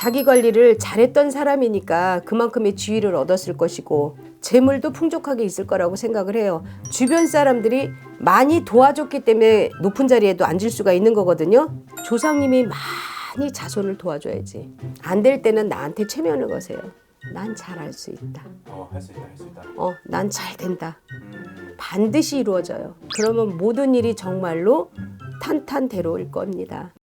자기 관리를 잘했던 사람이니까 그만큼의 지위를 얻었을 것이고 재물도 풍족하게 있을 거라고 생각을 해요. 주변 사람들이 많이 도와줬기 때문에 높은 자리에도 앉을 수가 있는 거거든요. 조상님이 많이 자손을 도와줘야지. 안 될 때는 나한테 체면을 거세요. 난 잘할 수 있다. 어, 할 수 있다, 할 수 있다. 어, 난 잘 된다. 음, 반드시 이루어져요. 그러면 모든 일이 정말로 탄탄대로일 겁니다.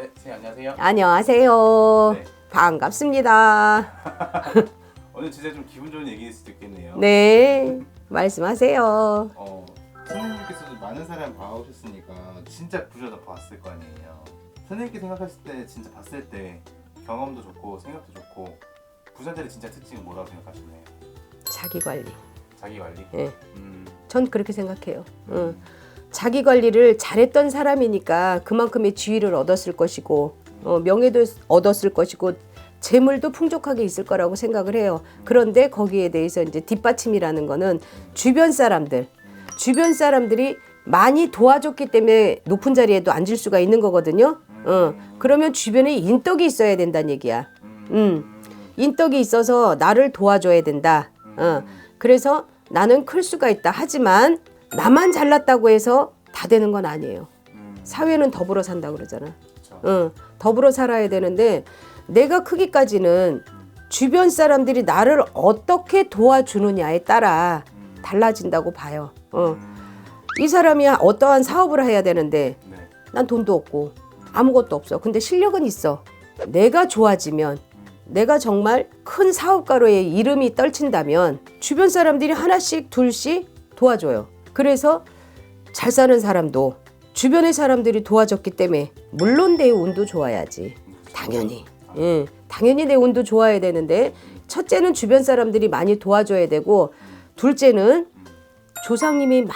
네, 선생님 안녕하세요. 안녕하세요. 네. 반갑습니다. 오늘 진짜 좀 기분 좋은 얘기일 수도 있겠네요. 네, 말씀하세요. 어, 선생님께서도 많은 사람 봐오셨으니까 진짜 부자도 봤을 거 아니에요. 선생님께 생각하실 때 진짜 봤을 때 경험도 좋고 생각도 좋고 부자들의 진짜 특징은 뭐라고 생각하시나요? 자기 관리. 자기 관리. 예, 음, 전 그렇게 생각해요. 응. 자기 관리를 잘했던 사람이니까 그만큼의 지위를 얻었을 것이고 어, 명예도 얻었을 것이고 재물도 풍족하게 있을 거라고 생각을 해요. 그런데 거기에 대해서 이제 뒷받침이라는 거는 주변 사람들, 주변 사람들이 많이 도와줬기 때문에 높은 자리에도 앉을 수가 있는 거거든요. 어, 그러면 주변에 인덕이 있어야 된다는 얘기야. 음, 인덕이 있어서 나를 도와줘야 된다. 어, 그래서 나는 클 수가 있다. 하지만 나만 잘났다고 해서 다 되는 건 아니에요. 음, 사회는 더불어 산다 그러잖아. 응, 더불어 살아야 되는데 내가 크기까지는 주변 사람들이 나를 어떻게 도와주느냐에 따라 달라진다고 봐요. 어. 이 사람이 어떠한 사업을 해야 되는데 네. 난 돈도 없고 아무것도 없어. 근데 실력은 있어. 내가 좋아지면 내가 정말 큰 사업가로의 이름이 떨친다면 주변 사람들이 하나씩 둘씩 도와줘요. 그래서 잘 사는 사람도 주변의 사람들이 도와줬기 때문에 물론 내 운도 좋아야지. 당연히. 예, 당연히 내 운도 좋아야 되는데 첫째는 주변 사람들이 많이 도와줘야 되고 둘째는 조상님이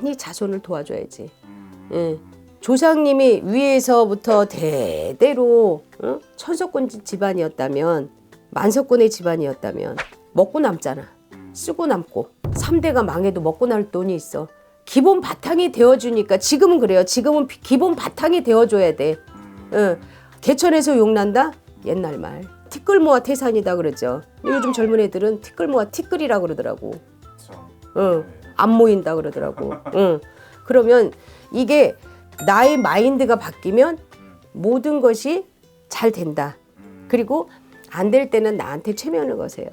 많이 자손을 도와줘야지. 음, 예. 조상님이 위에서부터 대대로 어? 천석군 집안이었다면 만석군의 집안이었다면 먹고 남잖아. 쓰고 남고 3대가 망해도 먹고 날 돈이 있어. 기본 바탕이 되어주니까 지금은 그래요. 지금은 비- 기본 바탕이 되어줘야 돼. 어. 개천에서 욕난다? 옛날 말. 티끌 모아 태산이다 그러죠. 요즘 젊은 애들은 티끌 모아 티끌이라 그러더라고. 응. 네. 안 모인다 그러더라고. 응. 그러면 이게 나의 마인드가 바뀌면 모든 것이 잘 된다. 음, 그리고 안 될 때는 나한테 체면을 거세요.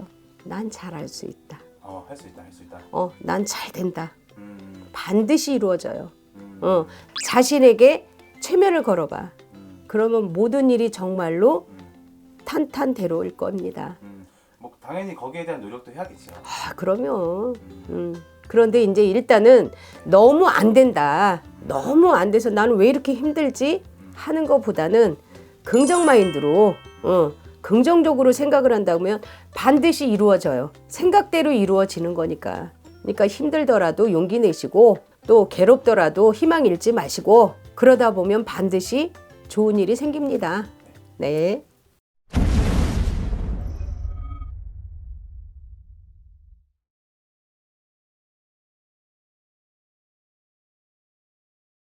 난 잘할 수 있다. 어, 할 수 있다, 할 수 있다. 어, 난 잘 된다. 음, 반드시 이루어져요. 음, 어, 자신에게 체면을 걸어봐. 음, 그러면 모든 일이 정말로 탄탄대로일 겁니다. 음. 뭐 당연히 거기에 대한 노력도 해야겠죠. 아, 그러면 음. 그런데 이제 일단은 너무 안 된다. 너무 안 돼서 나는 왜 이렇게 힘들지? 하는 것보다는 긍정 마인드로 어, 긍정적으로 생각을 한다면 반드시 이루어져요. 생각대로 이루어지는 거니까. 그러니까 힘들더라도 용기 내시고 또 괴롭더라도 희망 잃지 마시고 그러다 보면 반드시 좋은 일이 생깁니다. 네.